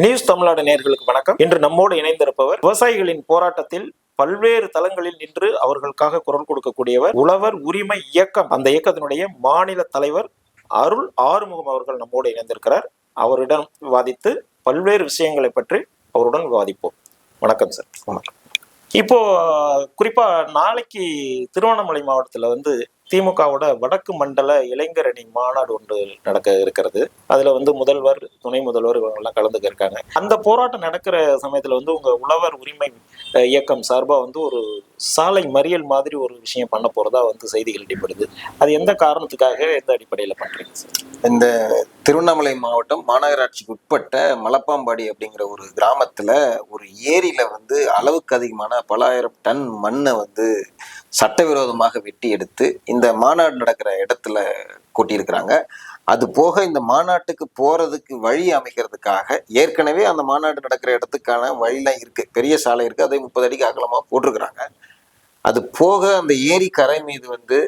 News Tamil Nadu நேயர்களுக்கு வணக்கம். இன்று நம்மோடு இணைந்திருப்பவர் விவசாயிகளின் போராட்டத்தில் பல்வேறு தளங்களில் நின்று அவர்களுக்காக குரல் கொடுக்கக்கூடியவர் உழவர் உரிமை இயக்கம் அந்த இயக்கத்தினுடைய மாநில தலைவர் அருள் ஆறுமுகம் அவர்கள் நம்மோடு இணைந்திருக்கிறார். அவரிடம் விவாதித்து பல்வேறு விஷயங்களை பற்றி அவருடன் விவாதிப்போம். வணக்கம் சார். வணக்கம். இப்போ குறிப்பா நாளைக்கு திருவண்ணாமலை மாவட்டத்துல வந்து திமுகவோட வடக்கு மண்டல இளைஞர் அணி மாநாடு ஒன்று நடக்க இருக்கிறது. அதுல வந்து முதல்வர் துணை முதல்வர் இவங்கெல்லாம் கலந்துக்க இருக்காங்க. அந்த போராட்டம் நடக்கிற சமயத்துல வந்து உங்க உழவர் உரிமை இயக்கம் சார்பா வந்து ஒரு சாலை மறியல் மாதிரி ஒரு விஷயம் பண்ண போறதா வந்து செய்திகள் அடிப்படுது. அது எந்த காரணத்துக்காக எந்த அடிப்படையில பண்றீங்க சார்? இந்த திருவண்ணாமலை மாவட்டம் மாநகராட்சிக்கு உட்பட்ட மலப்பாம்பாடி அப்படிங்கிற ஒரு கிராமத்துல ஒரு ஏரியில வந்து அளவுக்கு அதிகமான பலாயிரம் டன் மண்ணை வந்து சட்டவிரோதமாக வெட்டி எடுத்து இந்த இந்த மாநாடு நடக்கிற இடத்துல கூட்டியிருக்கிறாங்க. அது போக இந்த மாநாட்டுக்கு போறதுக்கு வழி அமைக்கிறதுக்காக ஏற்கனவே அந்த மாநாடு நடக்கிற இடத்துக்கான வழிலாம் இருக்கு. பெரிய சாலை இருக்கு. அதை முப்பது அடிக்கு அகலமா போட்டிருக்கிறாங்க. அது போக அந்த ஏரி கரை மீது வந்து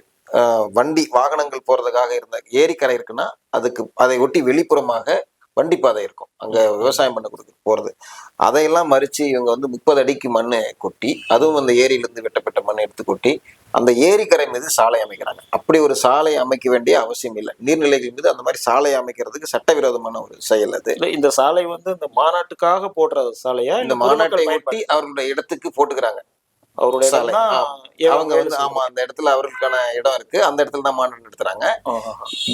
வண்டி வாகனங்கள் போறதுக்காக இருந்த ஏரி கரை இருக்குன்னா அதுக்கு அதை ஒட்டி வெளிப்புறமாக வண்டி பாதை இருக்கும். அங்க விவசாயம் பண்ண கொடுத்து போறது. அதையெல்லாம் மறிச்சு இவங்க வந்து முப்பது அடிக்கு மண்ணை கொட்டி அதுவும் அந்த ஏரியிலிருந்து வெட்டப்பட்ட மண்ணை எடுத்து கொட்டி அந்த ஏரிக்கரை மீது சாலை அமைக்கிறாங்க. அப்படி ஒரு சாலை அமைக்க வேண்டிய அவசியம் இல்லை. நீர்நிலைகள் மீது அந்த மாதிரி சாலை அமைக்கிறதுக்கு சட்டவிரோதமான ஒரு செயல் அது. இந்த சாலை வந்து இந்த மாநாட்டுக்காக போடுற சாலையா? இந்த மாநாட்டை ஒட்டி அவர்களுடைய இடத்துக்கு போட்டுக்கிறாங்க. அவருடைய அவங்க வந்து. ஆமா அந்த இடத்துல அவர்களுக்கான இடம் இருக்கு. அந்த இடத்துல தான் மாநாடு நடத்துறாங்க.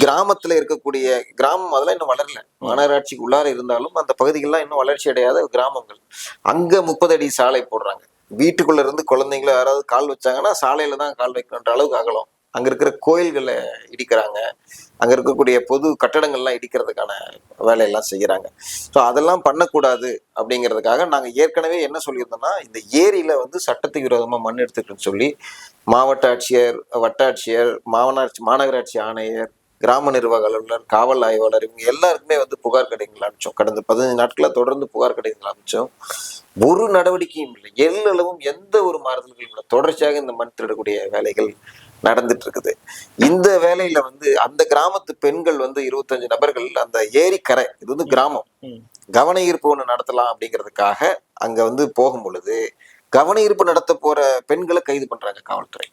கிராமத்துல இருக்கக்கூடிய கிராமம் அதெல்லாம் இன்னும் வளரல. மாநகராட்சிக்கு உள்ளார இருந்தாலும் அந்த பகுதிகள்லாம் இன்னும் வளர்ச்சி அடையாத கிராமங்கள். அங்க முப்பது அடி சாலை போடுறாங்க. வீட்டுக்குள்ள இருந்து குழந்தைங்கள யாராவது கால் வச்சாங்கன்னா சாலையில தான் கால் வைக்கணுன்ற அளவுக்கு அகலம். அங்க இருக்கிற கோயில்களை இடிக்கிறாங்க. அங்கே இருக்கக்கூடிய பொது கட்டடங்கள்லாம் இடிக்கிறதுக்கான வேலையெல்லாம் செய்கிறாங்க ஸோ அதெல்லாம் பண்ணக்கூடாது அப்படிங்கிறதுக்காக நாங்கள் ஏற்கனவே என்ன சொல்லியிருந்தோம்னா இந்த ஏரியில் வந்து சட்டத்துக்கு விரோதமாக மண் எடுத்துக்கிட்டுன்னு சொல்லி மாவட்ட ஆட்சியர் வட்டாட்சியர் மாவனாட்சி மாநகராட்சி ஆணையர் கிராம நிர்வாக அலுவலர் காவல் ஆய்வாளர் இவங்க எல்லாருக்குமே வந்து புகார் கடிதங்கள் அனுப்பிச்சோம். கடந்த பதினஞ்சு நாட்களில் தொடர்ந்து புகார் கடிதங்கள் அனுப்பிச்சோம். ஒரு நடவடிக்கையும் இல்லை. எல்லளவும் எந்த ஒரு மாறுதல்களும் இல்லை. தொடர்ச்சியாக இந்த மண் திருடக்கூடிய வேலைகள் நடந்துட்டு இருக்குது இந்த வேலையில வந்து அந்த கிராமத்து பெண்கள் வந்து இருபத்தஞ்சு நபர்கள் அந்த ஏரிக்கரை இது வந்து கிராமம். கவன ஈர்ப்பு ஒன்று நடத்தலாம் அப்படிங்கிறதுக்காக அங்க வந்து போகும் பொழுது கவன ஈர்ப்பு நடத்த போற பெண்களை கைது பண்றாங்க காவல்துறை.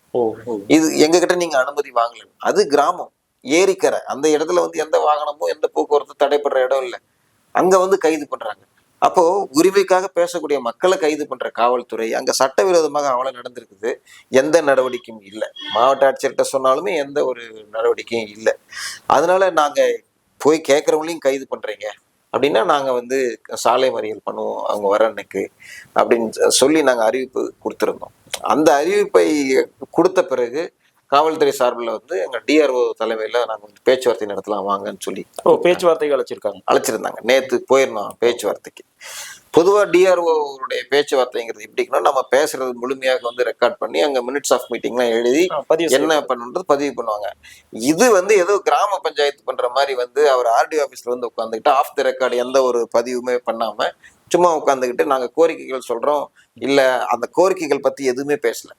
இது எங்க கிட்ட நீங்க அனுமதி வாங்கல அது கிராமம். ஏரிக்கரை. அந்த இடத்துல வந்து எந்த வாகனமும் எந்த போக்குவரத்து தடைப்படுற இடம் இல்லை. அங்க வந்து கைது பண்றாங்க. அப்போ உரிமைக்காக பேசக்கூடிய மக்களை கைது பண்ற காவல்துறை அங்க சட்டவிரோதமாக அவளை நடந்திருக்குது. எந்த நடவடிக்கையும் இல்லை. மாவட்ட ஆட்சியர்கிட்ட சொன்னாலுமே எந்த ஒரு நடவடிக்கையும் இல்லை. அதனால நாங்க போய் கேட்கறவங்களையும் கைது பண்றீங்க. அப்படின்னா நாங்கள் வந்து சாலை மறியல் பண்ணுவோம். அவங்க வர அன்னைக்கு அப்படின்னு சொல்லி நாங்கள் அறிவிப்பு கொடுத்துருந்தோம். அந்த அறிவிப்பை கொடுத்த பிறகு காவல்துறை சார்பில் வந்து எங்க டிஆர்ஓ தலைமையில நாங்க வந்து பேச்சுவார்த்தை நடத்தலாம் வாங்கன்னு சொல்லி ஓ பேச்சுவார்த்தைக்கு அழைச்சிருக்காங்க அழைச்சிருந்தாங்க நேத்து போயிருந்தோம் பேச்சுவார்த்தைக்கு. பொதுவா டிஆர்ஓடைய பேச்சுவார்த்தைங்கிறது எப்படின்னா நம்ம பேசுறது முழுமையாக வந்து ரெக்கார்ட் பண்ணி அங்க மினிட்ஸ் ஆஃப் மீட்டிங்லாம் எழுதி பதிவு என்ன. பண்ணுன்றது பதிவு பண்ணுவாங்க. இது வந்து ஏதோ கிராம பஞ்சாயத்து பண்ற மாதிரி வந்து அவர் ஆர்டி ஆபீஸ்ல வந்து உட்காந்துக்கிட்டு ஆஃப் த ரெக்கார்டு எந்த ஒரு பதிவுமே பண்ணாம சும்மா உட்காந்துக்கிட்டு நாங்க கோரிக்கைகள் சொல்றோம். இல்ல அந்த கோரிக்கைகள் பத்தி எதுவுமே பேசல.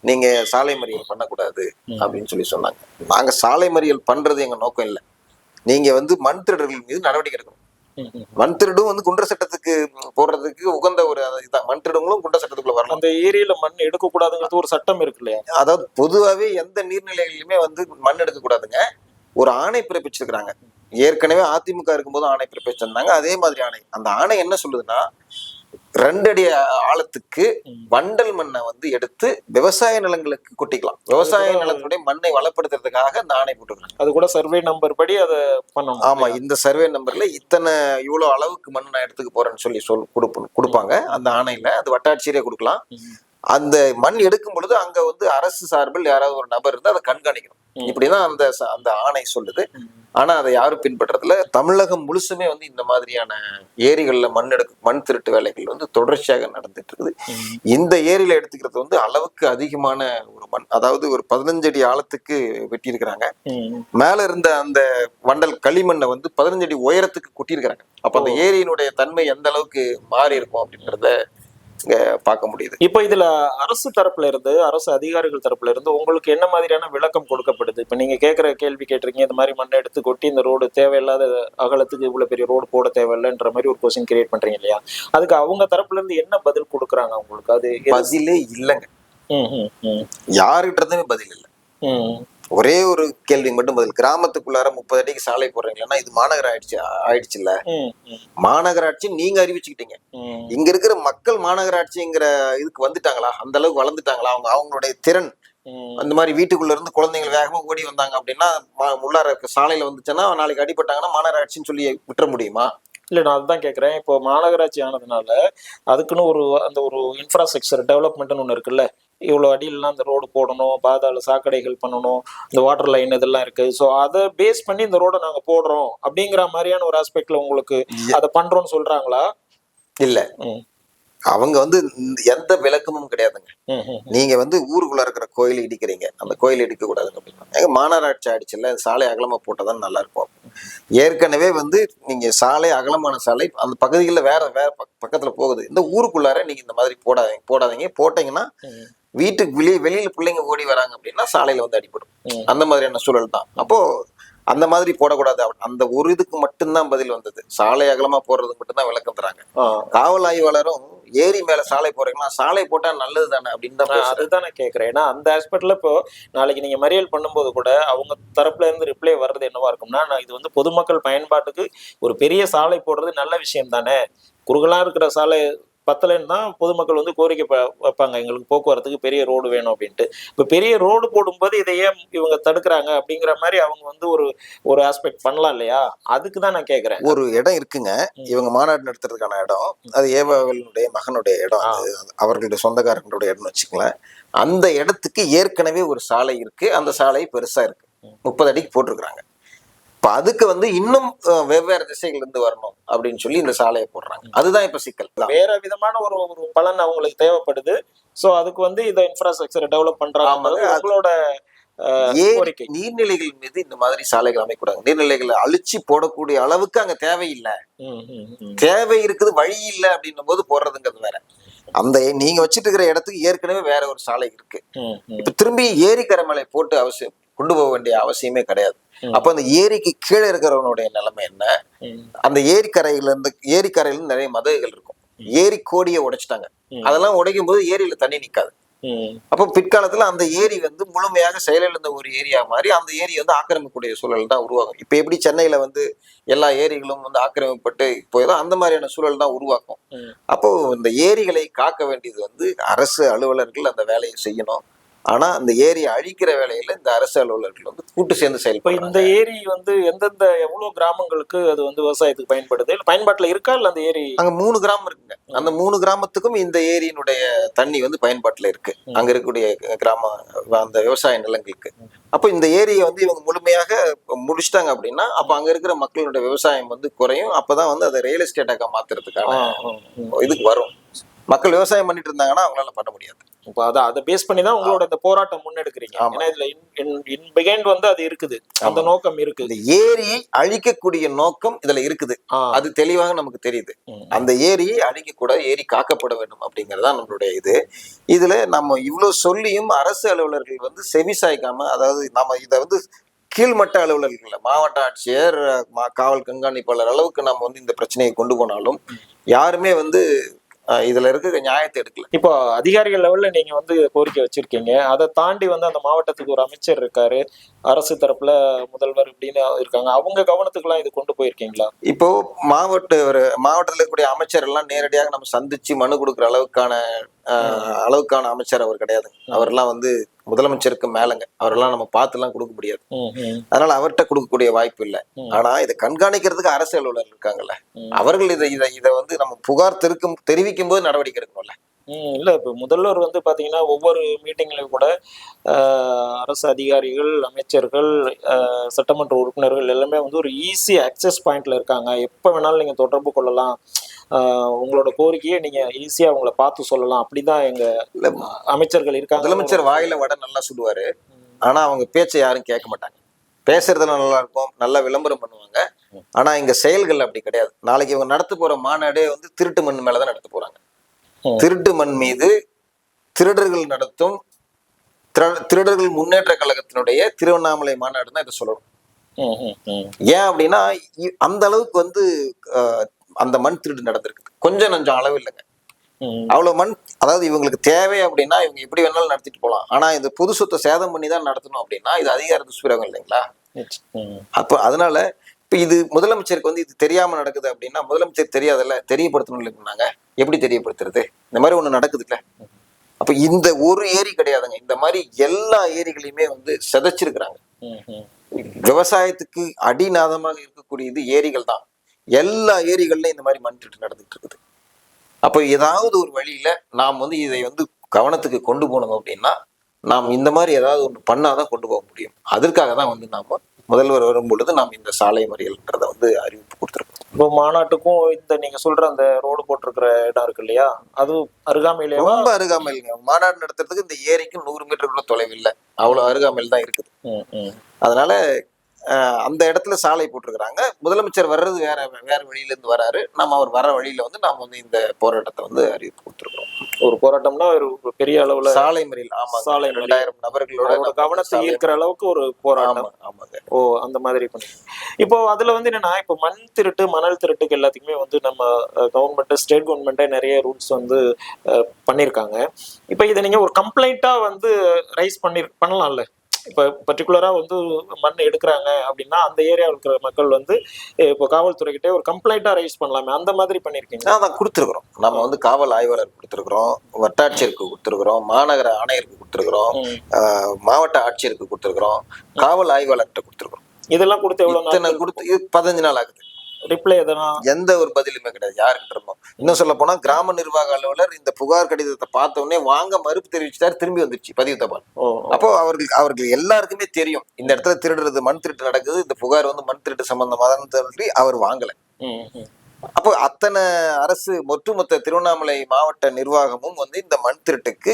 நீங்க சாலை மறியல் பண்ணக்கூடாது. அப்படின்னு சொல்லி சொன்னாங்க. நாங்க சாலை மறியல் பண்றது எங்க நோக்கம் இல்லை. நீங்க வந்து மண் திருடர்கள் மீது நடவடிக்கை எடுக்கணும். மண் திருடும் வந்து குண்டர் சட்டத்துக்கு போடுறதுக்கு உகந்த ஒரு இதுதான் மண் திருடங்களும் குண்டர் சட்டத்துக்குள்ள வரலாம் அந்த ஏரியில மண் எடுக்க கூடாதுங்கிறது ஒரு சட்டம் இருக்கு இல்லையா அதாவது பொதுவாகவே எந்த நீர்நிலைகளிலுமே வந்து மண் எடுக்க கூடாதுங்க ஒரு ஆணை பிறப்பிச்சிருக்கிறாங்க. ஏற்கனவே அதிமுக இருக்கும்போது ஆணை பிறப்பிச்சிருந்தாங்க. அதே மாதிரி ஆணை. அந்த ஆணை என்ன சொல்லுதுன்னா ரெண்டடி ஆழத்துக்கு. வண்டல் மண்ணை வந்து எடுத்து விவசாய நிலங்களுக்கு கொட்டிக்கலாம். விவசாய நிலத்துடைய மண்ணை வளப்படுத்துறதுக்காக அந்த ஆணை போட்டுக்கிறாங்க. அது கூட சர்வே நம்பர் படி அதை பண்ணணும். ஆமா இந்த சர்வே நம்பர்ல இத்தனை இவ்வளவு அளவுக்கு மண் நான் எடுத்துக்க போறேன்னு சொல்லி சொல் கொடுப்போம் கொடுப்பாங்க. அந்த ஆணையில அது வட்டாட்சியரே கொடுக்கலாம். அந்த மண் எடுக்கும் பொழுது அங்க வந்து அரசு சார்பில் யாராவது ஒரு நபர் இருந்து அதை கண்காணிக்கணும். இப்படிதான் அந்த அந்த ஆணை சொல்லுது. ஆனா அதை யாரும் பின்பற்றதுல தமிழகம் முழுசுமே வந்து இந்த மாதிரியான ஏரிகள்ல மண் எடுக்க மண் திருட்டு வேலைகள் வந்து தொடர்ச்சியாக நடந்துட்டு இருக்குது. இந்த ஏரியில எடுத்துக்கிறது வந்து அளவுக்கு அதிகமான ஒரு மண் அதாவது ஒரு பதினஞ்சு அடி ஆழத்துக்கு வெட்டியிருக்கிறாங்க. மேல இருந்த அந்த வண்டல் களிமண்ணை வந்து பதினஞ்சு அடி உயரத்துக்கு கொட்டியிருக்கிறாங்க அப்ப அந்த. ஏரியினுடைய தன்மை எந்த அளவுக்கு மாறி இருக்கும் அப்படின்றத பார்க்க முடியுது. இப்போ இதுல அரசு தரப்புல இருந்து அரசு அதிகாரிகள் தரப்புல இருந்து உங்களுக்கு என்ன மாதிரியான விளக்கம் கொடுக்கப்படுது? இப்ப நீங்க கேட்கிற கேள்வி கேட்டிருக்கீங்க இந்த மாதிரி மண்ணை எடுத்து கொட்டி இந்த ரோடு தேவையில்லாத அகலத்துக்கு இவ்வளவு பெரிய ரோடு போட தேவையில்லைன்ற மாதிரி ஒரு கொஸ்டின் கிரியேட் பண்றீங்க இல்லையா? அதுக்கு அவங்க தரப்புல இருந்து என்ன பதில் கொடுக்குறாங்க உங்களுக்கு? அது பதிலே இல்லைங்க. ம், ம், ம், யாருகிட்ட இருந்துமே பதில் இல்லை. ஒரே ஒரு கேள்வி மட்டும் பதில். கிராமத்துக்குள்ளார முப்பது அடிக்கு சாலை போடுறீங்களா இது மாநகர ஆயிடுச்சு ஆயிடுச்சுல்ல? ம், ம், மாநகராட்சி நீங்க அறிவிச்சுக்கிட்டீங்க. இங்க இருக்கிற மக்கள் மாநகராட்சிங்கிற இதுக்கு வந்துட்டாங்களா? அந்த அளவுக்கு வளர்ந்துட்டாங்களா? அவங்க அவங்களுடைய திறன். அந்த மாதிரி வீட்டுக்குள்ள இருந்து குழந்தைங்க வேகமா ஓடி வந்தாங்க அப்படின்னா உள்ளார இருக்க சாலையில வந்துச்சுன்னா நாளைக்கு அடிபட்டாங்கன்னா மாநகராட்சின்னு சொல்லி விட்டுற முடியுமா? இல்ல நான் அதுதான் கேக்குறேன். இப்போ மாநகராட்சி ஆனதுனால அதுக்குன்னு ஒரு அந்த ஒரு இன்ஃப்ராஸ்ட்ரக்சர் டெவலப்மெண்ட்னு ஒன்று இருக்குல்ல? இவ்வளோ அடியிலாம் அந்த ரோடு போடணும் பாதாள சாக்கடைகள் பண்ணணும் இந்த வாட்டர் லைன் இதெல்லாம் இருக்கு. ஸோ அதை பேஸ் பண்ணி இந்த ரோடை நாங்க போடுறோம். அப்படிங்கிற மாதிரியான ஒரு ஆஸ்பெக்ட்ல உங்களுக்கு அதை பண்றோம்னு சொல்றாங்களா? இல்ல. அவங்க வந்து இந்த- எந்த விளக்கமும் கிடையாதுங்க. நீங்க வந்து ஊருக்குள்ள இருக்கிற கோயில் இடிக்கிறீங்க. அந்த கோயில் இடிக்க கூடாதுங்க அப்படின்னா. எங்க மாநகராட்சி ஆயிடுச்சுல்ல சாலை அகலமா போட்டாதான் நல்லா இருக்கும் ஏற்கனவே வந்து நீங்க சாலை அகலமான சாலை அந்த பகுதிகளில் வேற வேற பக்க- பக்கத்துல போகுது. இந்த ஊருக்குள்ளார நீங்க இந்த மாதிரி போடாதீங்க போடாதீங்க. போட்டீங்கன்னா வீட்டுக்கு வெளியே வெளியில பிள்ளைங்க ஓடி வராங்க அப்படின்னா சாலையில வந்து அடிபடும். அந்த மாதிரியான சூழல் தான். அப்போ அந்த மாதிரி போடக்கூடாது. அந்த ஒரு இதுக்கு மட்டும்தான் பதில் வந்தது. சாலை அகலமா போடுறதுக்கு மட்டும்தான் விளக்கம் தராங்க. காவல் ஆய்வாளரும் ஏரி மேல சாலை போறீங்கன்னா சாலை போட்டா நல்லது தானே அப்படின்னு தான். அதுதான் நான் கேட்குறேன் ஏன்னா அந்த ஆஸ்பெக்ட்ல இப்போ நாளைக்கு நீங்க மறியல் பண்ணும்போது கூட அவங்க தரப்புல இருந்து ரிப்ளை வர்றது என்னவா இருக்கும்னா நான் இது வந்து பொதுமக்கள் பயன்பாட்டுக்கு ஒரு பெரிய சாலை போடுறது நல்ல விஷயம் தானே. குறுகலா இருக்கிற சாலை பத்தலைன்னு தான் பொதுமக்கள் வந்து கோரிக்கை வைப்பாங்க. எங்களுக்கு போக்குவரத்துக்கு பெரிய ரோடு வேணும் அப்படின்ட்டு. இப்போ பெரிய ரோடு போடும்போது இதை ஏன் இவங்க தடுக்கிறாங்க அப்படிங்கிற மாதிரி அவங்க வந்து ஒரு ஒரு ஆஸ்பெக்ட் பண்ணலாம் இல்லையா? அதுக்கு தான் நான் கேட்குறேன் ஒரு இடம் இருக்குங்க. இவங்க மாநாடு நடத்துறதுக்கான இடம். அது ஏவாவலினுடைய மகனுடைய இடம். அவர்களுடைய சொந்தக்காரங்களுடைய இடம்னு வச்சுக்கலாம் அந்த இடத்துக்கு ஏற்கனவே ஒரு சாலை இருக்கு. அந்த சாலை பெருசா இருக்கு. முப்பது அடிக்கு போட்டிருக்கிறாங்க. இப்ப அதுக்கு வந்து இன்னும் வெவ்வேறு திசைகள் இருந்து வரணும் அப்படின்னு சொல்லி இந்த சாலையை போடுறாங்க. அதுதான் இப்ப சிக்கல். வேற விதமான ஒரு ஒரு பலன் அவங்களுக்கு தேவைப்படுது. ஸோ அதுக்கு வந்து இதை இன்ஃப்ராஸ்ட்ரக்சரை டெவலப் பண்றாங்க. ஏரி கோரிக்கை. நீர்நிலைகள் மீது இந்த மாதிரி சாலைகள் அமைக்கூடாது நீர்நிலைகளை அழிச்சு போடக்கூடிய அளவுக்கு அங்க தேவையில்லை. தேவை இருக்குது வழி இல்லை அப்படின்னும் போது போடுறதுங்கிறது வேற. அந்த நீங்க வச்சிட்டு இருக்கிற இடத்துக்கு ஏற்கனவே வேற ஒரு சாலை இருக்கு. இப்ப திரும்பி ஏரிக்கரை மேலே போட்டு அவசியம். கொண்டு போக வேண்டிய அவசியமே கிடையாது. அப்ப அந்த ஏரிக்கு கீழே இருக்கிறவனுடைய நிலைமை என்ன? அந்த ஏரிக்கரையில இருந்து ஏரிக்கரையில இருந்து நிறைய மதகுகள் இருக்கும். ஏரி கோடியை உடைச்சிட்டாங்க. அதெல்லாம் உடைக்கும் போது ஏரியில தண்ணி நிக்காது. அப்போ பிற்காலத்துல அந்த ஏரி வந்து முழுமையாக செயலிழந்த ஒரு ஏரியா மாதிரி அந்த ஏரி வந்து ஆக்கிரமிக்கக்கூடிய சூழல் தான் உருவாகும். இப்ப எப்படி சென்னையில வந்து எல்லா ஏரிகளும் வந்து ஆக்கிரமிப்பட்டு போயதோ அந்த மாதிரியான சூழல் தான் உருவாக்கும். அப்போ இந்த ஏரிகளை காக்க வேண்டியது வந்து அரசு அலுவலர்கள் அந்த வேலையை செய்யணும். ஆனா அந்த ஏரியை அழிக்கிற வேலையில இந்த அரசு அலுவலர்கள் வந்து கூட்டு சேர்ந்து செயல்படுறாங்க. இந்த ஏரி வந்து எந்தெந்த எவ்வளவு கிராமங்களுக்கு அது வந்து விவசாயத்துக்கு பயன்படுது? இல்ல பயன்பாட்டுல இருக்கா? இல்ல அந்த ஏரி அங்க மூணு கிராமம் இருக்குங்க. அந்த மூணு கிராமத்துக்கும் இந்த ஏரியினுடைய தண்ணி வந்து பயன்பாட்டுல இருக்கு. அங்க இருக்கக்கூடிய கிராம அந்த விவசாய நிலங்களுக்கு. அப்போ இந்த ஏரியை வந்து இவங்க முழுமையாக முடிச்சிட்டாங்க அப்படின்னா அப்ப அங்க இருக்கிற மக்களுடைய விவசாயம் வந்து குறையும். அப்பதான் வந்து அதை ரியல் எஸ்டேட்டாக மாத்துறதுக்கான ஆ, ஆ, ம். இதுக்கு வரும். மக்கள் விவசாயம் பண்ணிட்டு இருந்தாங்கன்னா அவங்களால பண்ண முடியாது. இப்ப அதை அதை பேஸ் பண்ணி தான் உங்களோட இந்த போராட்டம் முன்னெடுக்கிறீங்க. ஏன்னா இதுல இன் பிகைண்ட் வந்து அது இருக்குது. அந்த நோக்கம் இருக்கு இந்த ஏரியை அழிக்கக்கூடிய நோக்கம் இதுல இருக்குது. அது தெளிவாக நமக்கு தெரியுது. அந்த ஏரியை அழிக்கக்கூடாது ஏரி காக்கப்பட வேண்டும் அப்படிங்கறதா நம்மளுடைய இது. இதுல நம்ம இவ்வளவு சொல்லியும் அரசு அலுவலர்கள் வந்து செவி சாய்க்காம அதாவது நம்ம இதை வந்து கீழ்மட்ட அலுவலர்கள் மாவட்ட ஆட்சியர் காவல் கண்காணிப்பாளர் அளவுக்கு நம்ம வந்து இந்த பிரச்சனையை கொண்டு போனாலும் யாருமே வந்து இதுல இருக்க நியாயத்தை எடுக்கல. இப்போ அதிகாரிகள் லெவல்ல நீங்க வந்து கோரிக்கை வச்சிருக்கீங்க. அதை தாண்டி வந்து அந்த மாவட்டத்துக்கு ஒரு அமைச்சர் இருக்காரு. அரசு தரப்புல முதல்வர் இப்படின்னு இருக்காங்க. அவங்க கவனத்துக்குலாம் இது கொண்டு போயிருக்கீங்களா? இப்போ மாவட்ட ஒரு மாவட்டத்தில் இருக்கக்கூடிய அமைச்சர் எல்லாம் நேரடியாக நம்ம சந்திச்சு மனு கொடுக்குற அளவுக்கான அளவுக்கான அமைச்சர் அவர் கிடையாது. அவரெல்லாம் வந்து முதலமைச்சருக்கு மேலங்க. அவரெல்லாம் நம்ம பார்த்துலாம் கொடுக்க முடியாது. அதனால அவர்கிட்ட கொடுக்கக்கூடிய வாய்ப்பு இல்லை. ஆனா இதை கண்காணிக்கிறதுக்கு அரசு அலுவலர் இருக்காங்கல்ல. அவர்கள் இதை இதை இதை வந்து நம்ம புகார் தெரிவிக்கும் தெரிவிக்கும் போது நடவடிக்கை எடுக்கணும்ல. இல்ல இப்ப முதல்வர் வந்து பாத்தீங்கன்னா ஒவ்வொரு மீட்டிங்லயும் கூட அரசு அதிகாரிகள் அமைச்சர்கள் சட்டமன்ற உறுப்பினர்கள் எல்லாமே வந்து ஒரு ஈஸி அக்சஸ் பாயிண்ட்ல இருக்காங்க. எப்ப வேணாலும் நீங்க தொடர்பு கொள்ளலாம். உங்களோட கோரிக்கையை நீங்க ஈஸியா அவங்கள பார்த்து சொல்லலாம். அப்படிதான் எங்க அமைச்சர்கள் இருக்காங்க. முதலமைச்சர் வாயில வடை நல்லா சுடுவாரு ஆனா அவங்க பேச்சை யாரும் கேட்க மாட்டாங்க. பேசுறதுல நல்லா இருக்கும் நல்லா விளம்பரம் பண்ணுவாங்க. ஆனா இங்க செயல்கள் அப்படி கிடையாது. நாளைக்கு இவங்க நடத்த போற மாநாடே வந்து திருட்டு மண் மேலதான் நடத்த போறாங்க. திருட்டு மண் மீது திருடர்கள் நடத்தும் திர- திருடர்கள் முன்னேற்ற கழகத்தினுடைய திருவண்ணாமலை மாநாடு தான் இதை சொல்லணும். ஏன் அப்படின்னா அந்த அளவுக்கு வந்து அந்த மண் திருடு நடந்திருக்குது கொஞ்சம் நஞ்சம் அளவு இல்லைங்க. அவ்வளவு மண் அதாவது இவங்களுக்கு தேவை அப்படின்னா இவங்க எப்படி வேணாலும் நடத்திட்டு போகலாம் ஆனா இந்த பொது சொத்தை சேதம் பண்ணி தான் நடத்தணும் அப்படின்னா இது அதிகார துஷ்பிரயோகம் இல்லைங்களா. அப்போ அதனால இப்ப இது முதலமைச்சருக்கு வந்து இது தெரியாம நடக்குது அப்படின்னா முதலமைச்சர் தெரியாதுல்ல தெரியப்படுத்தணும் இல்லைன்னாங்க எப்படி தெரியப்படுத்துறது? இந்த மாதிரி ஒண்ணு நடக்குதுல்ல. அப்ப இந்த ஒரு ஏரி கிடையாதுங்க. இந்த மாதிரி எல்லா ஏரிகளையுமே வந்து சிதைச்சிருக்கிறாங்க. விவசாயத்துக்கு அடிநாதமாக இருக்கக்கூடியது ஏரிகள் தான். எல்லா ஏரிகள்லயும் இந்த மாதிரி மண் திருட்டு நடந்துட்டு இருக்குது. அப்போ ஏதாவது ஒரு வழியில நாம் வந்து இதை வந்து கவனத்துக்கு கொண்டு போனோம் அப்படின்னா நாம் இந்த மாதிரி ஏதாவது ஒன்று பண்ணாதான் கொண்டு போக முடியும். அதற்காக தான் வந்து நாம முதல்வர் வரும் பொழுது நாம் இந்த சாலை மறியல்ன்றதை வந்து அறிவிப்பு கொடுத்துருக்கோம். இப்போ மாநாட்டுக்கும் இந்த நீங்க சொல்ற அந்த ரோடு போட்டிருக்கிற இடம் இருக்கு இல்லையா? அது அருகாமையிலேவா ரொம்ப அருகாமையில்ங்க. மாநாடு நடத்துறதுக்கு இந்த ஏரிக்கு நூறு மீட்டருக்குள்ள தொலைவு இல்லை. அவ்வளோ அருகாமையில் தான் இருக்குது. அதனால அந்த இடத்துல சாலை போட்டிருக்கிறாங்க. முதலமைச்சர் வர்றது வேற வேற வழியில இருந்து வராரு. நம்ம அவர் வர வழியில வந்து நாம வந்து இந்த போராட்டத்தை வந்து அறிவிப்பு கொடுத்துருக்கோம் ஒரு போராட்டம்னா ஒரு பெரிய அளவுல சாலை மறியல் ஆமா சாலை. ரெண்டாயிரம் நபர்களோட கவனத்தை ஈர்க்கிற அளவுக்கு ஒரு போராட்டம். ஆமா ஆமாங்க. ஓ அந்த மாதிரி பண்ணி. இப்போ அதுல வந்து என்னன்னா இப்போ மண் திருட்டு மணல் திருட்டுக்கு எல்லாத்துக்குமே வந்து நம்ம கவர்மெண்ட் ஸ்டேட் கவர்மெண்ட்டே நிறைய ரூல்ஸ் வந்து பண்ணியிருக்காங்க இப்போ இதை நீங்க ஒரு கம்ப்ளைண்ட்டா வந்து ரைஸ் பண்ணி பண்ணலாம்ல? இப்போ பர்டிகுலரா வந்து மண் எடுக்கிறாங்க அப்படின்னா அந்த ஏரியாவில் இருக்கிற மக்கள் வந்து இப்போ காவல்துறைகிட்டே ஒரு கம்ப்ளைண்ட்டா ரைஸ் பண்ணலாமே. அந்த மாதிரி பண்ணியிருக்கீங்க அதான் கொடுத்துருக்குறோம். நம்ம வந்து காவல் ஆய்வாளர் கொடுத்துருக்குறோம் வட்டாட்சியருக்கு கொடுத்துருக்குறோம் மாநகர ஆணையருக்கு கொடுத்துருக்குறோம் மாவட்ட ஆட்சியருக்கு கொடுத்துருக்குறோம் காவல் ஆய்வாளர்கிட்ட கொடுத்துருக்குறோம். இதெல்லாம் கொடுத்து நாள் கொடுத்து பதினஞ்சு நாள் ஆகுது. ரிப்ளை எதனா? எந்த ஒரு பதிலுமே கிடையாது. யாருக்கிட்ட இருந்தோம் இன்னும் சொல்ல போனா கிராம நிர்வாக அலுவலர் இந்த புகார் கடிதத்தை பார்த்த உடனே வாங்க மறுப்பு தெரிவிச்சுட்டாரு திரும்பி வந்துருச்சு பதிவு தபால். அப்போ அவர்கள் அவர்கள் எல்லாருக்குமே தெரியும். இந்த இடத்துல திருடுறது மண் திருட்டு நடக்குது இந்த புகார் வந்து மண் திருட்டு சம்பந்தமாதான் சொல்லி அவர் வாங்கல. அப்போ அத்தனை அரசு ஒட்டுமொத்த திருவண்ணாமலை மாவட்ட நிர்வாகமும் வந்து இந்த மண் திருட்டுக்கு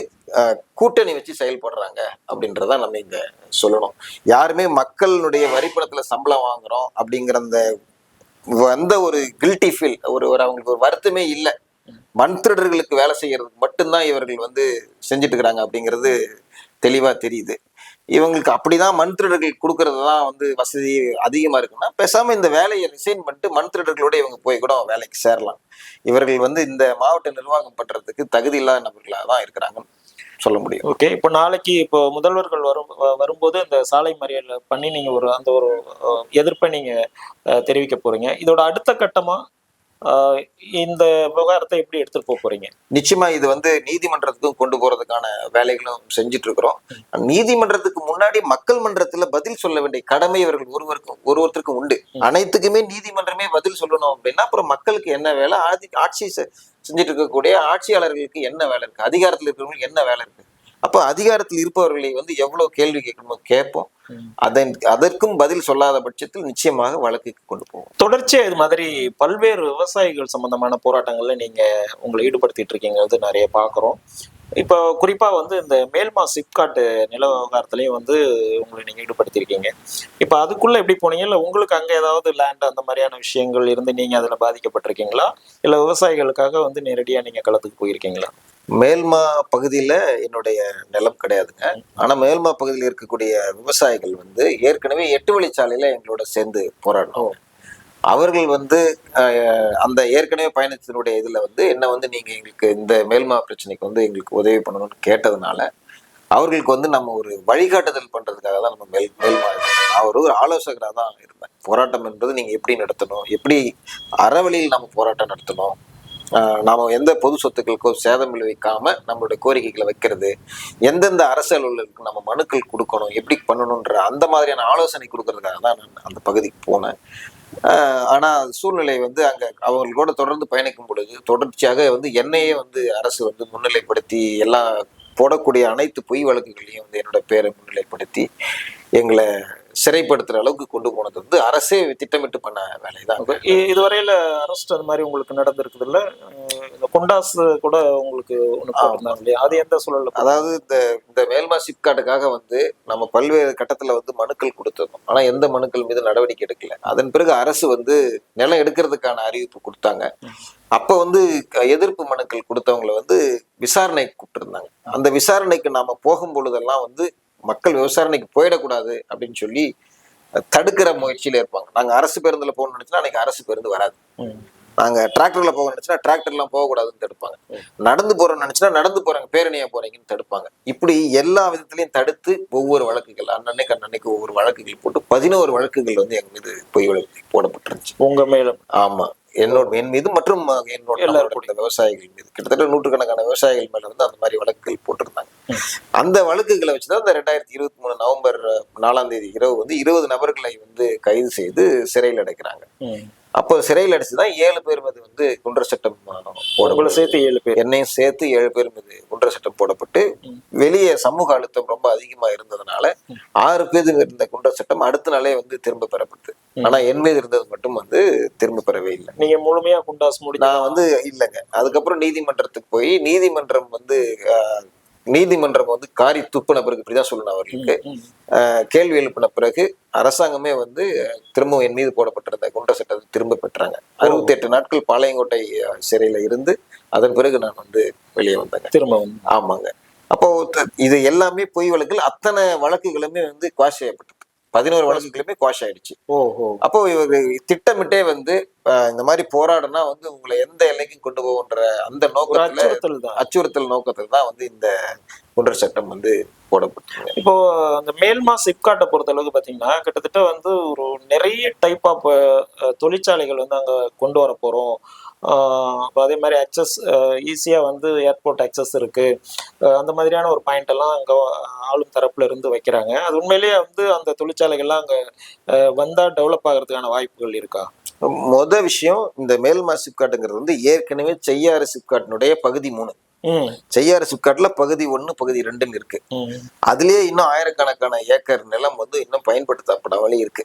கூட்டணி வச்சு செயல்படுறாங்க அப்படின்றத நம்ம இங்க சொல்லணும். யாருமே மக்களுடைய வரிப்பணத்துல சம்பளம் வாங்குறோம் அப்படிங்கிற அந்த வந்த ஒரு கில்ட்டி ஃபீல் ஒரு ஒரு அவங்களுக்கு ஒரு வருத்தமே இல்லை. மண் திருடர்களுக்கு வேலை செய்யறதுக்கு மட்டும்தான் இவர்கள் வந்து செஞ்சுட்டு இருக்கிறாங்க அப்படிங்கிறது தெளிவாக தெரியுது. இவங்களுக்கு அப்படிதான் மண் திருடர்கள் கொடுக்கறது தான் வந்து வசதி அதிகமா இருக்குன்னா பேசாமல் இந்த வேலையை ரிசைன் பண்ணிட்டு மண் திருடர்களோட இவங்க போய் கூட வேலைக்கு சேரலாம். இவர்கள் வந்து இந்த மாவட்ட நிர்வாகம் பண்றதுக்கு தகுதி இல்லாத நபர்களாக தான் இருக்கிறாங்கன்னு சொல்ல முடியும். ஓகே இப்போ நாளைக்கு இப்போ முதல்வர்கள் வரும் வரும்போது இந்த சாலை மறியல் பண்ணி நீங்க ஒரு அந்த ஒரு எதிர்ப்பை நீங்க தெரிவிக்க போறீங்க. இதோட அடுத்த கட்டமா இந்த விவகாரத்தை எப்படி எடுத்துட்டு போக போறீங்க? நிச்சயமா இது வந்து நீதிமன்றத்துக்கும் கொண்டு போறதுக்கான வேலைகளும் செஞ்சுட்டு இருக்கிறோம் நீதிமன்றத்துக்கு முன்னாடி மக்கள் மன்றத்துல பதில் சொல்ல வேண்டிய கடமை இவர்கள் ஒருவருக்கும் ஒருவருத்தருக்கும் உண்டு. அனைத்துக்குமே நீதிமன்றமே பதில் சொல்லணும் அப்படின்னா அப்புறம் மக்களுக்கு என்ன வேலை? ஆட்சி ஆட்சி செஞ்சுட்டு இருக்கக்கூடிய ஆட்சியாளர்களுக்கு என்ன வேலை இருக்கு? அதிகாரத்தில் இருக்கிறவங்களுக்கு என்ன வேலை இருக்கு? அப்போ அதிகாரத்தில் இருப்பவர்களை வந்து எவ்வளவு கேள்வி கேட்கணுமோ கேட்போம். அதன் அதற்கும் பதில் சொல்லாத பட்சத்தில் நிச்சயமாக வழக்குக்கு கொண்டு போவோம். தொடர்ச்சியா இது மாதிரி பல்வேறு விவசாயிகள் சம்பந்தமான போராட்டங்கள்ல நீங்க உங்களை ஈடுபடுத்திட்டு இருக்கீங்க வந்து நிறைய பாக்குறோம். இப்போ குறிப்பா வந்து இந்த மேல்மா சிப்காட் நில விவகாரத்திலையும் வந்து உங்களை நீங்க ஈடுபடுத்தியிருக்கீங்க இப்போ அதுக்குள்ள எப்படி போனீங்க? இல்ல உங்களுக்கு அங்க ஏதாவது லேண்ட் அந்த மாதிரியான விஷயங்கள் இருந்து நீங்க அதுல பாதிக்கப்பட்டிருக்கீங்களா? இல்ல விவசாயிகளுக்காக வந்து நேரடியா நீங்க களத்துக்கு போயிருக்கீங்களா? மேல்மா பகுதியில் என்னுடைய நிலம் கிடையாதுங்க. ஆனால் மேல்மா பகுதியில் இருக்கக்கூடிய விவசாயிகள் வந்து ஏற்கனவே எட்டு வழிச்சாலையில் எங்களோட சேர்ந்து போராடணும் அவர்கள் வந்து அந்த ஏற்கனவே பயணத்தினுடைய இதில் வந்து என்ன வந்து நீங்கள் எங்களுக்கு இந்த மேல்மா பிரச்சனைக்கு வந்து எங்களுக்கு உதவி பண்ணணும்னு கேட்டதுனால அவர்களுக்கு வந்து நம்ம ஒரு வழிகாட்டுதல் பண்ணுறதுக்காக தான் நம்ம மேல் மேல்மா இருக்கோம். நான் ஒரு ஆலோசகராக தான் இருந்தேன். போராட்டம் என்பது நீங்கள் எப்படி நடத்தணும்? எப்படி அறவழியில் நம்ம போராட்டம் நடத்தணும்? நாம் எந்த பொது சொத்துக்களுக்கோ சேதம் விளைவிக்காம நம்மளுடைய கோரிக்கைகளை வைக்கிறது எந்தெந்த அரசியலுக்கு நம்ம மனுக்கள் கொடுக்கணும் எப்படி பண்ணணுன்ற அந்த மாதிரியான ஆலோசனை கொடுக்கறதுக்காக தான் நான் அந்த பகுதிக்கு போனேன். ஆனால் சூழ்நிலை வந்து அங்கே அவர்களோட தொடர்ந்து பயணிக்கும் பொழுது தொடர்ச்சியாக வந்து என்னையே வந்து அரசு வந்து முன்னிலைப்படுத்தி எல்லா போடக்கூடிய அனைத்து பொய் வழக்குகளையும் வந்து என்னோட பேரை முன்னிலைப்படுத்தி எங்களை சிறைப்படுத்துற அளவுக்கு கொண்டு போனது வந்து அரசே திட்டமிட்டு பண்ண வேலைதான். இ- இதுவரையில அரெஸ்ட் அது மாதிரி உங்களுக்கு நடந்திருக்குது இல்ல இந்த குண்டாஸ் கூட உங்களுக்கு இல்லையா? அது எந்த சூழல்ல அதாவது இந்த இந்த மேல்மா சிப்காட்டுக்காக வந்து நம்ம பல்வேறு கட்டத்துல வந்து மனுக்கள் கொடுத்திருந்தோம். ஆனா எந்த மனுக்கள் மீது நடவடிக்கை எடுக்கல. அதன் பிறகு அரசு வந்து நிலம் எடுக்கிறதுக்கான அறிவிப்பு கொடுத்தாங்க. அப்ப வந்து எதிர்ப்பு மனுக்கள் கொடுத்தவங்களை வந்து விசாரணைக்கு கூப்பிட்டுருந்தாங்க. அந்த விசாரணைக்கு நாம போகும் பொழுதெல்லாம் வந்து மக்கள் விசாரணைக்கு போயிடக்கூடாது அப்படின்னு சொல்லி தடுக்கிற முயற்சியில இருப்பாங்க. நாங்க அரசு பேருந்துல போகணும்னு நினைச்சா அன்னைக்கு அரசு பேருந்து வராது. நாங்க டிராக்டர்ல போக நினைச்சா டிராக்டர்லாம் போகக்கூடாதுன்னு தடுப்பாங்க. நடந்து போறோம்னு நினைச்சா நடந்து போறாங்க பேரணியா போறீங்கன்னு தடுப்பாங்க. இப்படி எல்லா விதத்திலையும் தடுத்து ஒவ்வொரு வழக்குகள் அன்னன்னைக்கு அன்னன்னைக்கு ஒவ்வொரு வழக்குகள் போட்டு பதினோரு வழக்குகள் வந்து எங்க மீது பொய் வழக்கு போடப்பட்டிருந்துச்சு. உங்க மேலும். ஆமா. என்னோட என் மீது மற்றும் என்னோட விவசாயிகள் மீது. கிட்டத்தட்ட நூற்றுக்கணக்கான விவசாயிகள் மேல வந்து அந்த மாதிரி வழக்குகள் போட்டிருந்தாங்க. அந்த வழக்குகளை வச்சுதான் இந்த ரெண்டாயிரத்தி இருபத்தி மூணு நவம்பர் நாலாம் தேதி இரவு வந்து இருபது நபர்களை வந்து கைது செய்து சிறையில் அடைக்கிறாங்க. அப்போ சிறையில் அடைச்சுதான் ஏழு பேர் மீது வந்து குண்டர் சட்டம் உங்களை போடப்பட்டு சேர்த்து ஏழு பேர். என்னையும் சேர்த்து ஏழு பேர் மீது குண்டர் சட்டம் போடப்பட்டு. வெளியே சமூக அழுத்தம் ரொம்ப அதிகமா இருந்ததுனால ஆறு பேர் இருந்த குண்டர் சட்டம் அடுத்த நாளே வந்து திரும்ப பெறப்பட்டது. ஆனா என் மீது இருந்தது மட்டும் வந்து திரும்ப பெறவே இல்லை. நீங்க முழுமையா குண்டாஸ் நான் வந்து இல்லைங்க. அதுக்கப்புறம் நீதிமன்றத்துக்கு போய் நீதிமன்றம் வந்து நீதிமன்றம் வந்து காரி துப்புன பிறகு இப்படிதான் சொல்லணும் அவர்களுக்கு. கேள்வி எழுப்பின பிறகு அரசாங்கமே வந்து திரும்பவும் என் மீது போடப்பட்டிருந்த குண்டர் சட்டத்தை திரும்ப பெற்றாங்க. அறுபத்தி எட்டு நாட்கள் பாளையங்கோட்டை சிறையில இருந்து அதன் பிறகு நான் வந்து வெளியே வந்தேங்க. திரும்ப வந்து ஆமாங்க. அப்போ இது எல்லாமே பொய் வழக்குகள் அத்தனை வழக்குகளுமே வந்து குவாஷ் செய்யப்பட்டது பதினோரு வழக்குகளுமே குவாஷ் ஆயிடுச்சு. அப்போ இவர் திட்டமிட்டே வந்து இந்த மாதிரி போராடினா வந்து உங்களை எந்த எல்லைக்கும் கொண்டு போகுன்ற அந்த நோக்கத்துல அச்சுறுத்தல் நோக்கத்தில் தான் வந்து இந்த குண்டர் சட்டம் வந்து போடப்பட்டது இப்போ அந்த மேல்மா சிப்காட்டை பொறுத்த அளவுக்கு பாத்தீங்கன்னா கிட்டத்தட்ட வந்து ஒரு நிறைய டைப் ஆஃப் தொழிற்சாலைகள் வந்து அங்க கொண்டு வர போறோம் ஆஹ் அதே மாதிரி அக்சஸ் ஈஸியாக வந்து ஏர்போர்ட் அக்சஸ் இருக்குது அந்த மாதிரியான ஒரு பாயிண்ட் எல்லாம் அங்கே ஆளும் தரப்புல இருந்து வைக்கிறாங்க. அது உண்மையிலேயே வந்து அந்த தொழிற்சாலைகள்லாம் அங்கே வந்தால் டெவலப் ஆகிறதுக்கான வாய்ப்புகள் இருக்கா? முத விஷயம் இந்த மேல்மா சிப்காட்டுங்கிறது வந்து ஏற்கனவே செய்யாறு சிப்காட்டினுடைய பகுதி மூணு. செய்யாறு சிப்காட்ல பகுதி ஒண்ணு பகுதி ரெண்டுன்னு இருக்கு. அதுலயே இன்னும் ஆயிரக்கணக்கான ஏக்கர் நிலம் வந்து இன்னும் பயன்படுத்தப்படாமலே இருக்கு.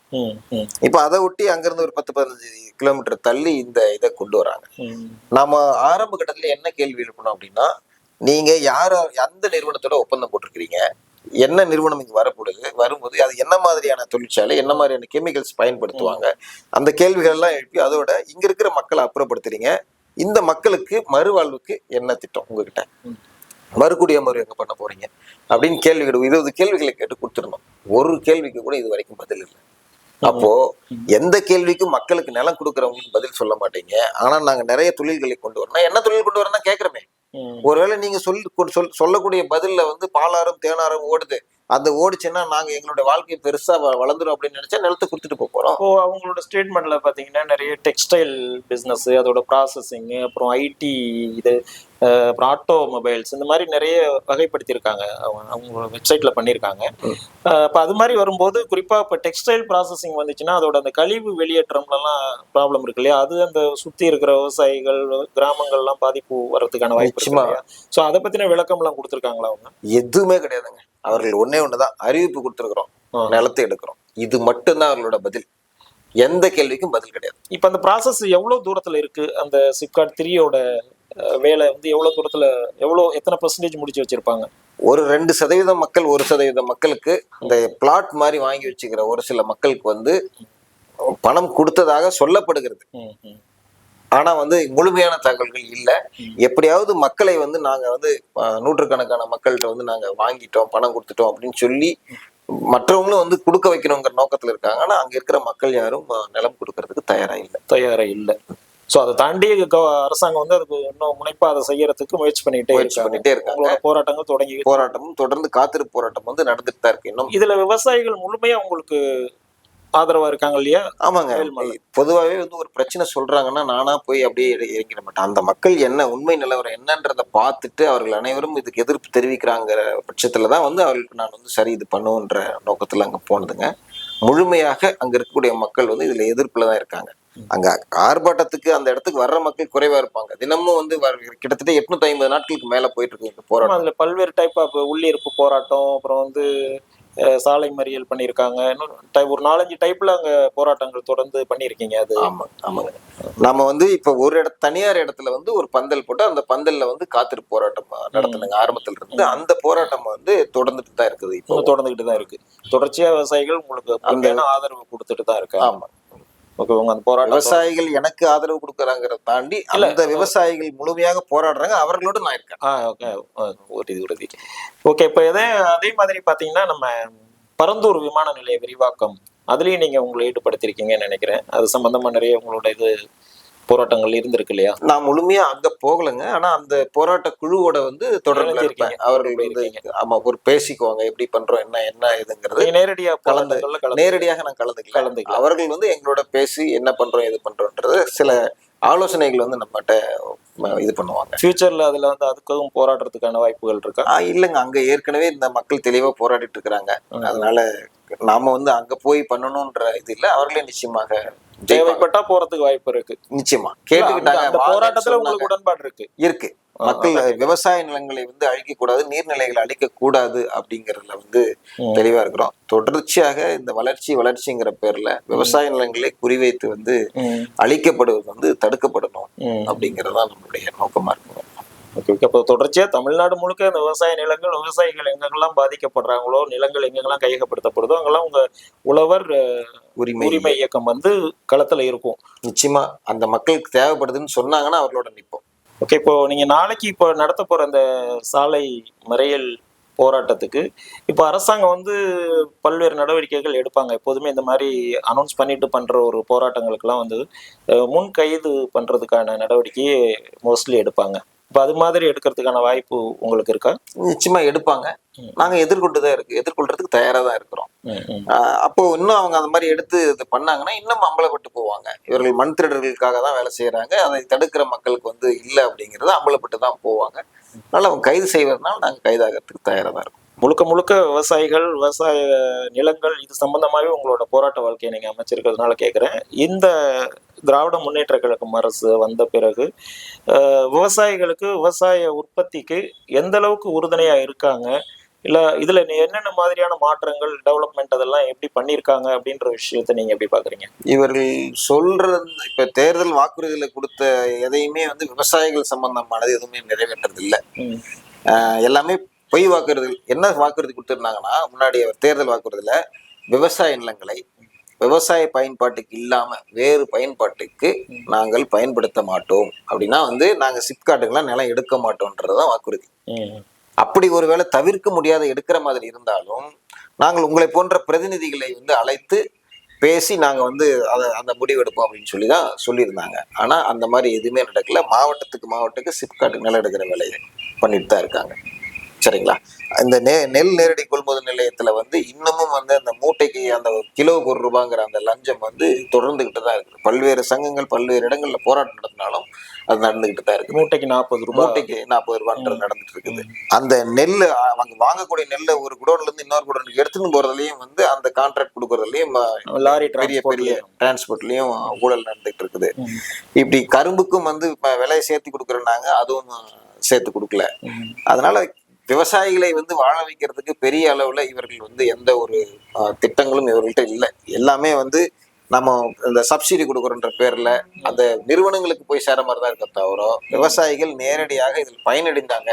இப்ப அதை ஒட்டி அங்கிருந்து ஒரு பத்து பதினஞ்சு கிலோமீட்டர் தள்ளி இந்த இதை கொண்டு வராங்க. நாம ஆரம்ப கட்டத்துல என்ன கேள்வி எழுப்பணும் அப்படின்னா நீங்க யார எந்த நிறுவனத்தோட ஒப்பந்தம் போட்டிருக்கிறீங்க? என்ன நிறுவனம் இங்க வரப்படுது வரும்போது அது என்ன மாதிரியான தொழிற்சாலை என்ன மாதிரியான கெமிக்கல்ஸ் பயன்படுத்துவாங்க? அந்த கேள்விகள் எல்லாம் எழுப்பி அதோட இங்க இருக்கிற மக்களை அப்புறப்படுத்துறீங்க. இந்த மக்களுக்கு மறுவாழ்வுக்கு என்ன திட்டம் உங்ககிட்ட? ம். மறுகுடிய மறு எங்க பண்ண போறீங்க? அப்படின்னு கேள்விகள் இருபது கேள்விகளை கேட்டு கொடுத்துருந்தோம் ஒரு கேள்விக்கு கூட இது வரைக்கும் பதில் இல்லை. அப்போ எந்த கேள்விக்கும் மக்களுக்கு நிலம் கொடுக்கறவங்களுக்கு பதில் சொல்ல மாட்டீங்க? ஆனா நாங்க நிறைய தொழில்களை கொண்டு வரணும் என்ன தொழில் கொண்டு வரணும் கேக்குறமே. ம். ஒருவேளை நீங்க சொல் சொல்லக்கூடிய பதில்ல வந்து பாலாறும் தேனாரும் ஓடுது. அந்த ஓடுச்சுன்னா நாங்க எங்களுடைய வாழ்க்கை பெருசா வ- வளர்ந்துரும் அப்படின்னு நினைச்சா நிலத்தை கொடுத்துட்டு போக போறோம். இப்போ அவங்களோட ஸ்டேட்மெண்ட்ல பாத்தீங்கன்னா நிறைய டெக்ஸ்டைல் பிசினஸ் அதோட ப்ராசஸிங் அப்புறம் ஐடி இது அப்புறம் ஆட்டோமொபைல்ஸ் இந்த மாதிரி நிறைய வகைப்படுத்தியிருக்காங்க. அவங்க அவங்களோட வெப்சைட்ல பண்ணியிருக்காங்க. அப்ப அது மாதிரி வரும்போது குறிப்பா இப்போ டெக்ஸ்டைல் ப்ராசஸிங் வந்துச்சுன்னா அதோட அந்த கழிவு வெளியேற்றம்லாம் ப்ராப்ளம் இருக்கு இல்லையா? அது அந்த சுத்தி இருக்கிற விவசாயிகள் கிராமங்கள்லாம் பாதிப்பு வர்றதுக்கான வாய்ப்பு ஸோ அதை பத்தின விளக்கம்லாம் கொடுத்துருக்காங்களா அவங்க? எதுவுமே கிடையாதுங்க. அவர்கள் ஒண்ணே ஒண்ணுதான் அறிவிப்பு கொடுத்துருக்குறோம். நிலத்தை எடுக்கிறோம். இது மட்டும்தான் அவர்களோட பதில். எந்த கேள்விக்கும் பதில் கிடையாது. இப்போ அந்த ப்ராசஸ் எவ்வளவு தூரத்துல இருக்கு? அந்த சிப்காட் த்ரீயோட வேலை வந்து எவ்வளவு தூரத்துல எவ்வளவு எத்தனை பர்சன்டேஜ் முடிச்சு வச்சிருப்பாங்க? ஒரு ரெண்டு சதவீதம் மக்கள் ஒரு சதவீதம் மக்களுக்கு இந்த பிளாட் மாதிரி வாங்கி வச்சுக்கிற ஒரு சில மக்களுக்கு வந்து பணம் கொடுத்ததாக சொல்லப்படுகிறது. ஆனா வந்து முழுமையான தகவல்கள் இல்ல. எப்படியாவது மக்களை வந்து நாங்க வந்து நூற்றுக்கணக்கான மக்கள்கிட்ட வந்து நாங்க வாங்கிட்டோம் பணம் கொடுத்துட்டோம் அப்படின்னு சொல்லி மற்றவங்களும் வந்து கொடுக்க வைக்கணுங்கிற நோக்கத்துல இருக்காங்க. ஆனா அங்க இருக்கிற மக்கள் யாரும் நிலம் கொடுக்கறதுக்கு தயாரா இல்லை. தயாரா இல்லை. ஸோ அதை தாண்டி அரசாங்கம் வந்து அதுக்கு இன்னும் முனைப்பா அதை செய்யறதுக்கு முயற்சி பண்ணிட்டே முயற்சி பண்ணிட்டே இருக்காங்க. போராட்டங்கள் தொடங்கி போராட்டமும் தொடர்ந்து காத்திருப்பு போராட்டம் வந்து நடந்துட்டு தான் இருக்கு. இன்னும் இதுல விவசாயிகள் முழுமையா உங்களுக்கு ஆதரவா இருக்காங்க இல்லையா? ஆமாங்க. பொதுவாகவே வந்து ஒரு பிரச்சனை சொல்றாங்கன்னா நானா போய் அப்படியே இற- இறங்கிட மாட்டேன். அந்த மக்கள் என்ன உண்மை நிலவரம் என்னன்றதை பார்த்துட்டு அவர்கள் அனைவரும் இதுக்கு எதிர்ப்பு தெரிவிக்கிறாங்கிற பட்சத்துல தான் வந்து அவர்களுக்கு நான் வந்து சரி இது பண்ணுன்ற நோக்கத்துல அங்க போனதுங்க. முழுமையாக அங்க இருக்கக்கூடிய மக்கள் வந்து இதுல எதிர்ப்புல தான் இருக்காங்க. அங்க ஆர்ப்பாட்டத்துக்கு அந்த இடத்துக்கு வர்ற மக்கள் குறைவா இருப்பாங்க. தினமும் வந்து கிட்டத்தட்ட எட்நூத்தி ஐம்பது நாட்களுக்கு மேல போயிட்டு இருக்கு போராட்டம். அதுல பல்வேறு டைப் ஆஃப் உள்ளிருப்பு போராட்டம் அப்புறம் வந்து சாலை மறியல் பண்ணியிருக்காங்க. இன்னும் type- ஒரு நாலஞ்சு டைப்ல அங்க போராட்டங்கள் தொடர்ந்து பண்ணியிருக்கீங்க அது. ஆமா ஆமாங்க நம்ம வந்து இப்ப ஒரு இட தனியார் இடத்துல வந்து ஒரு பந்தல் போட்டு அந்த பந்தல்ல வந்து காத்திருப்பு போராட்டம் நடத்தினாங்க. ஆரம்பத்துல இருந்து அந்த போராட்டம் வந்து தொடர்ந்துட்டு தான் இருக்குது இப்போ. இன்னும் தொடர்ந்துகிட்டு தான் இருக்கு. தொடர்ச்சியா விவசாயிகள் உங்களுக்கு ஆதரவு கொடுத்துட்டு தான் இருக்காங்க. ஆமா. ஓகே உங்க அந்த போராட்டம் விவசாயிகள் எனக்கு ஆதரவு கொடுக்கறாங்கிறத தாண்டி அந்த விவசாயிகள் முழுமையாக போராடுறாங்க. அவர்களோட நான் இருக்கேன். ஆ ஓகே. உறுதி உறுதி ஓகே இப்போ இதே அதே மாதிரி பார்த்தீங்கன்னா நம்ம பரந்தூர் விமான நிலைய விரிவாக்கம் அதுலயும் நீங்க உங்களை ஈடுபடுத்திருக்கீங்கன்னு நினைக்கிறேன். அது சம்பந்தமா நிறைய உங்களோட இது போராட்டங்கள் இருந்திருக்கு இல்லையா? நான் முழுமையா அங்க போகலைங்க. ஆனா அந்த போராட்ட குழுவோட வந்து இணைஞ்சிருக்கீங்க. இருப்பேன் அவர்கள் வந்து ஆமா ஒரு பேசிக்குவாங்க. எப்படி பண்றோம் என்ன என்ன இதுங்கிறது. நேரடியா கலந்து கலந்து நேரடியாக நான் கலந்துக்கல. கலந்துக்கலாம். அவர்கள் வந்து எங்களோட பேசி என்ன பண்றோம் எது பண்றோம்ன்றது சில ஆலோசனைகள் வந்து நம்மகிட்ட இது பண்ணுவாங்க. ஃபியூச்சர்ல அதுல வந்து அதுக்கும் போராடுறதுக்கான வாய்ப்புகள் இருக்கா? இல்லைங்க. அங்க ஏற்கனவே இந்த மக்கள் தெளிவா போராடிட்டு இருக்கிறாங்க. அதனால நாம வந்து அங்க போய் பண்ணணும்ன்ற இது இல்ல. அவர்களே நிச்சயமாக. தேவைப்பட்டா போறதுக்கு வாய்ப்பு இருக்கு. நிச்சயமா. கேட்டுக்கிட்டாங்க போராட்டத்துல. உங்களுக்கு உடன்பாடு இருக்கு. இருக்கு. மக்கள் விவசாய நிலங்களை வந்து அழிக்க கூடாது நீர்நிலைகளை அழிக்க கூடாது அப்படிங்கறதுல வந்து. தெளிவா இருக்கிறோம். தொடர்ச்சியாக இந்த வளர்ச்சி வளர்ச்சிங்கிற பேர்ல விவசாய நிலங்களை குறிவைத்து வந்து அழிக்கப்படுவது வந்து தடுக்கப்படணும் ம். அப்படிங்கறது தான் நம்மளுடைய நோக்கமா இருக்கும். ஓகே ஓகே அப்போ தொடர்ச்சியா தமிழ்நாடு முழுக்க இந்த விவசாய நிலங்கள் விவசாயிகள் எங்கெங்கெல்லாம் பாதிக்கப்படுறாங்களோ நிலங்கள் எங்கெங்கெல்லாம் கையகப்படுத்தப்படுதோ அங்கெல்லாம் உங்க உழவர் உரிமை உரிமை இயக்கம் வந்து களத்துல இருக்கும். நிச்சயமா அந்த மக்களுக்கு தேவைப்படுதுன்னு சொன்னாங்கன்னா அவர்களோட நிற்போம். ஓகே இப்போ நீங்க நாளைக்கு இப்போ நடத்த போற அந்த சாலை மறியல் போராட்டத்துக்கு இப்போ அரசாங்கம் வந்து பல்வேறு நடவடிக்கைகள் எடுப்பாங்க. எப்போதுமே இந்த மாதிரி அனௌன்ஸ் பண்ணிட்டு பண்ற ஒரு போராட்டங்களுக்கெல்லாம் வந்து முன் கைது பண்றதுக்கான நடவடிக்கையை மோஸ்ட்லி எடுப்பாங்க. இப்போ அது மாதிரி எடுக்கிறதுக்கான வாய்ப்பு உங்களுக்கு இருக்கா? நிச்சயமா எடுப்பாங்க. ம். நாங்க எதிர்கொண்டு தான் இருக்கு. எதிர்கொள்றதுக்கு தயாரா தான் இருக்கிறோம். அப்போ இன்னும் அவங்க அந்த மாதிரி எடுத்து இது பண்ணாங்கன்னா இன்னும் அம்பலப்பட்டு போவாங்க. இவர்கள் மண் திருடர்களுக்காக தான் வேலை செய்யறாங்க அதை தடுக்கிற மக்களுக்கு வந்து இல்லை அப்படிங்கறது அம்பலப்பட்டு தான் போவாங்க. அதனால அவங்க கைது செய்வதனால நாங்க கைதாகிறதுக்கு தயாரா தான் இருக்கோம். முழுக்க முழுக்க விவசாயிகள் விவசாய நிலங்கள் இது சம்பந்தமாகவே உங்களோட போராட்ட வாழ்க்கையை நீங்க அமைச்சிருக்கிறதுனால கேட்குறேன் இந்த திராவிட முன்னேற்ற கழகம் அரசு வந்த பிறகு விவசாயிகளுக்கு விவசாய உற்பத்திக்கு எந்த அளவுக்கு உறுதுணையா இருக்காங்க? இல்ல இதுல என்னென்ன மாதிரியான மாற்றங்கள் டெவலப்மெண்ட் அதெல்லாம் எப்படி பண்ணியிருக்காங்க அப்படின்ற விஷயத்தை நீங்க எப்படி பாக்குறீங்க? இவர்கள் சொல்றது இப்ப தேர்தல் வாக்குறுதிகளை கொடுத்த எதையுமே வந்து விவசாயிகள் சம்பந்தமானது எதுவுமே நிறைவேற்றது இல்லை ம், எல்லாமே பொய் வாக்குறுதி என்ன வாக்குறுதி கொடுத்துருந்தாங்கன்னா முன்னாடி தேர்தல் வாக்குறுதியில விவசாய நிலங்களை விவசாய பயன்பாட்டுக்கு இல்லாம வேறு பயன்பாட்டுக்கு நாங்கள் பயன்படுத்த மாட்டோம். அப்படின்னா வந்து நாங்க சிப்காட்டுக்கெல்லாம் நிலம் எடுக்க மாட்டோம்ன்றதுதான் வாக்குறுதி. அப்படி ஒருவேளை தவிர்க்க முடியாத எடுக்கிற மாதிரி இருந்தாலும் நாங்கள் உங்களை போன்ற பிரதிநிதிகளை வந்து அழைத்து பேசி நாங்க வந்து அதை அந்த முடிவு எடுப்போம் அப்படின்னு சொல்லி தான் சொல்லியிருந்தாங்க. ஆனா அந்த மாதிரி எதுவுமே நடக்கல. மாவட்டத்துக்கு மாவட்டத்துக்கு சிப்காட்டுக்கு நிலம் எடுக்கிற வேலையை பண்ணிட்டு தான் இருக்காங்க. சரிங்களா? இந்த நெ நெல் நேரடி கொள்முதல் நிலையத்துல வந்து இன்னமும் வந்து அந்த மூட்டைக்கு அந்த கிலோவுக்கு ஒரு ரூபாங்கிற அந்த லஞ்சம் வந்து தொடர்ந்துகிட்டு தான் இருக்குது. பல்வேறு சங்கங்கள் பல்வேறு இடங்கள்ல போராட்டம் நடத்தினாலும் அது நடந்துகிட்டு தான் இருக்குது. மூட்டைக்கு நாற்பது ரூபாய் மூட்டைக்கு நாற்பது ரூபான்றது நடந்துட்டு இருக்குது. அந்த நெல் அவங்க வாங்கக்கூடிய நெல்லை ஒரு குடோன்ல இருந்து இன்னொரு குடோனுக்கு எடுத்துன்னு போறதுலயும் வந்து அந்த கான்ட்ராக்ட் கொடுக்கறதுலயும் லாரி பெரிய பெரிய டிரான்ஸ்போர்ட் டிரான்ஸ்போர்ட்லயும் ஊழல் நடந்துட்டு இருக்குது. இப்படி கரும்புக்கும் வந்து இப்ப விலையை சேர்த்து கொடுக்குறேன்னாங்க அதுவும் சேர்த்து கொடுக்கல. அதனால விவசாயிகளை வந்து வாழ வைக்கிறதுக்கு பெரிய அளவுல இவர்கள் வந்து எந்த ஒரு திட்டங்களும் இவர்கள்ட்ட இல்லை. எல்லாமே வந்து நம்ம இந்த சப்சிடி கொடுக்குறோன்ற பேர்ல அந்த நிறுவனங்களுக்கு போய் சேர மாதிரி தான் இருக்க தவிர விவசாயிகள் நேரடியாக இதில் பயனடைந்தாங்க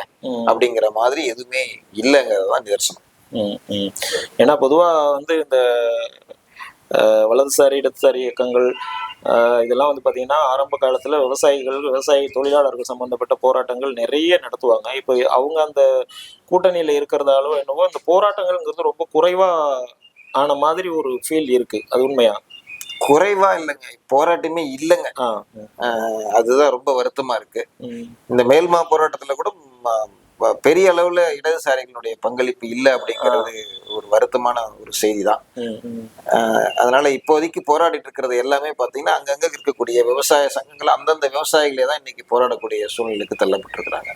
அப்படிங்கிற மாதிரி எதுவுமே இல்லைங்கிறது தான் நிதர்சனம். ஏன்னா பொதுவா வந்து இந்த வலதுசாரி இடதுசாரி இயக்கங்கள் இதெல்லாம் வந்து பாத்தீங்கன்னா ஆரம்ப காலத்துல விவசாயிகள் விவசாய தொழிலாளர்கள் சம்பந்தப்பட்ட போராட்டங்கள் நிறைய நடத்துவாங்க. இப்போ அவங்க அந்த கூட்டணியில இருக்கிறதாலோ என்னவோ இந்த போராட்டங்கள்ங்கிறது ரொம்ப குறைவா ஆன மாதிரி ஒரு ஃபீல் இருக்கு. அது உண்மையா? குறைவா இல்லைங்க. போராட்டமே இல்லைங்க. அதுதான் ரொம்ப வருத்தமா இருக்கு. இந்த மேல்மா போராட்டத்துல கூட பெரிய அளவுல இடதுசாரிகளுடைய பங்களிப்பு இல்லை அப்படிங்கிறது ஒரு வருத்தமான ஒரு செய்தி தான். அதனால இப்போதைக்கு போராடிட்டு இருக்கிறது எல்லாமே பாத்தீங்கன்னா அங்கங்க இருக்கக்கூடிய விவசாய சங்கங்கள் அந்தந்த விவசாயிகளே தான் இன்னைக்கு போராடக்கூடிய சூழ்நிலைக்கு தள்ளப்பட்டிருக்கிறாங்க.